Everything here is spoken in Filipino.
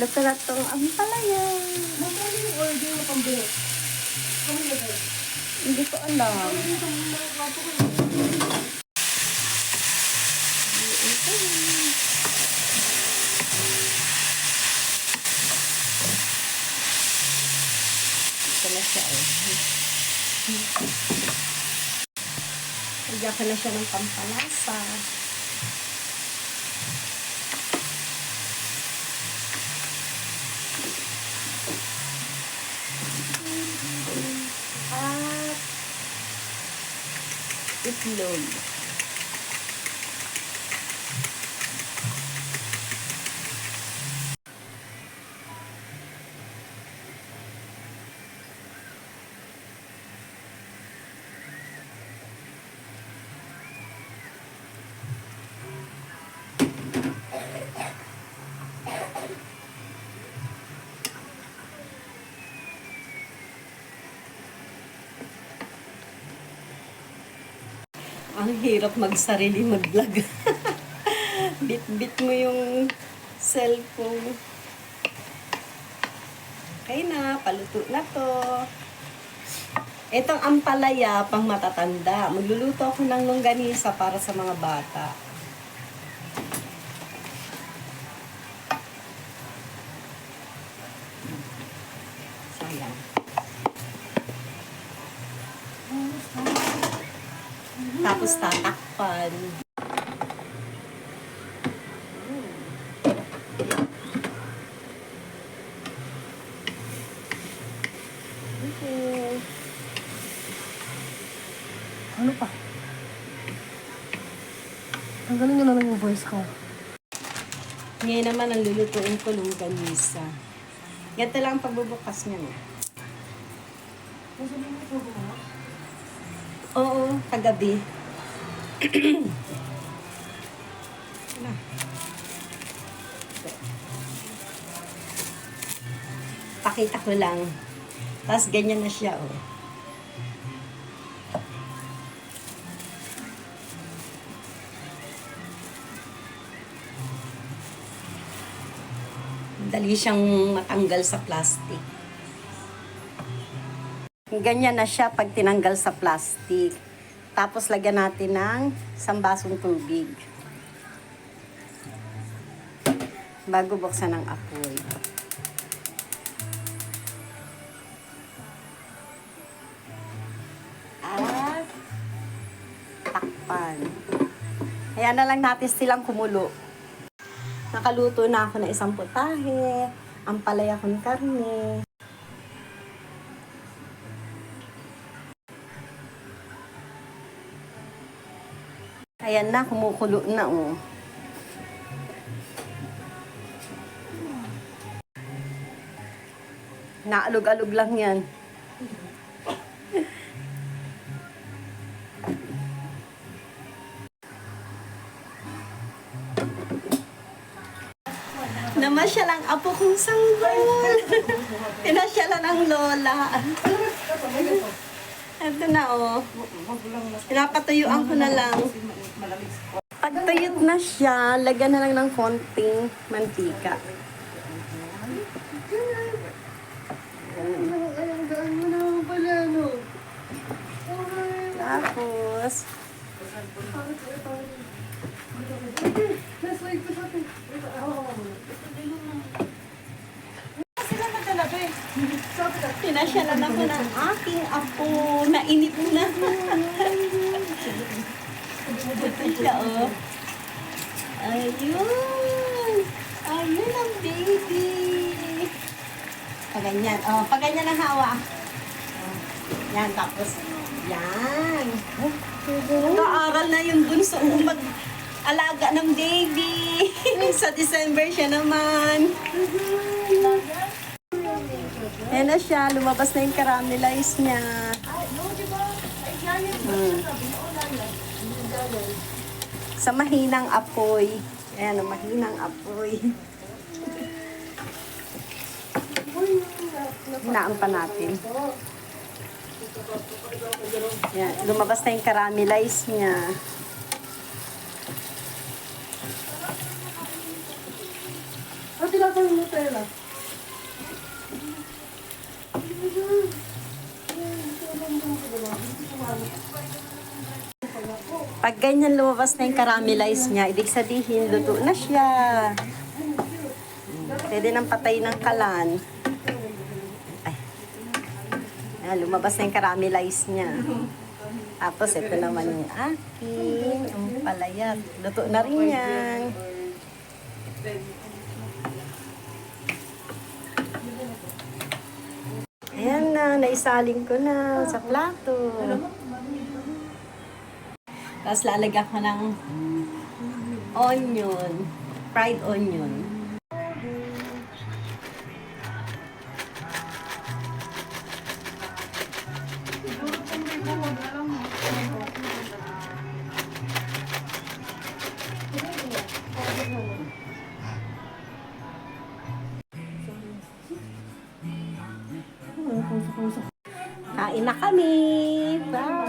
Luto na tong ampalaya. Magkano yung order mo? Kami na ba? Hindi ko alam. Ito na siya eh. Lagyan ko na siya ng pampalasa. Itlog. Ang hirap magsarili mag-vlog. Bit-bit mo yung cellphone. Okay na, paluto na to. Itong ampalaya, pang matatanda. Magluluto ako ng longganisa para sa mga bata. Tapos tatakpan. Okay. Ano pa? Tanggalin nyo na lang yung voice ko. Ngayon naman ang lulutuin ko longganisa. Ganito lang ang pagbubukas niya. No? Oo, kagabi. Na. Pakita ko lang. Tapos ganyan na siya, oh. Dali siyang matanggal sa plastic. Ganyan na siya pag tinanggal sa plastic. Tapos lagyan natin ng sambasong tubig. Bago buksan ng apoy. At takpan. Ayan na lang natin silang kumulo. Nakaluto na ako ng isang putahe, ang palaya kong karne. Ayan na, kumukulo na oh. Naalog-alog lang yan. Namasya lang apo kong sanggol. Pinasya lang ang lola. Ito na oh. Pinapatuyuan ko na lang. Pag tuyot na siya, lagyan na lang ng konting mantika. Tapos, pinasya lang ako ng aking apo. Nainip na. Ito siya, oh. Ayun. Ayun ang baby. Paganyan. Oh, paganyan ang hawa. Oh, yan, tapos, yan. Nag-aaral na yung bunso kung mag-alaga ng baby. Sa December siya naman. Yan na siya. Lumabas na yung caramelize niya. Sa mahinang apoy. Ayan, ang mahinang apoy. Hinaan pa natin. Yan, lumabas na yung caramelize niya. Ano tinatawag ng Nutella. Pag ganyan lumabas na yung caramelize niya, ibig sabihin, luto na siya. Pwede nang patay ng kalan. Ay. Ayan, lumabas na yung caramelize niya. Tapos, ito naman yung aking, ang palayat. Luto na rin yan. Ayan na, naisaling ko na sa plato. Tapos lalagyan ko ng onion, fried onion. Kain na kami! Bye!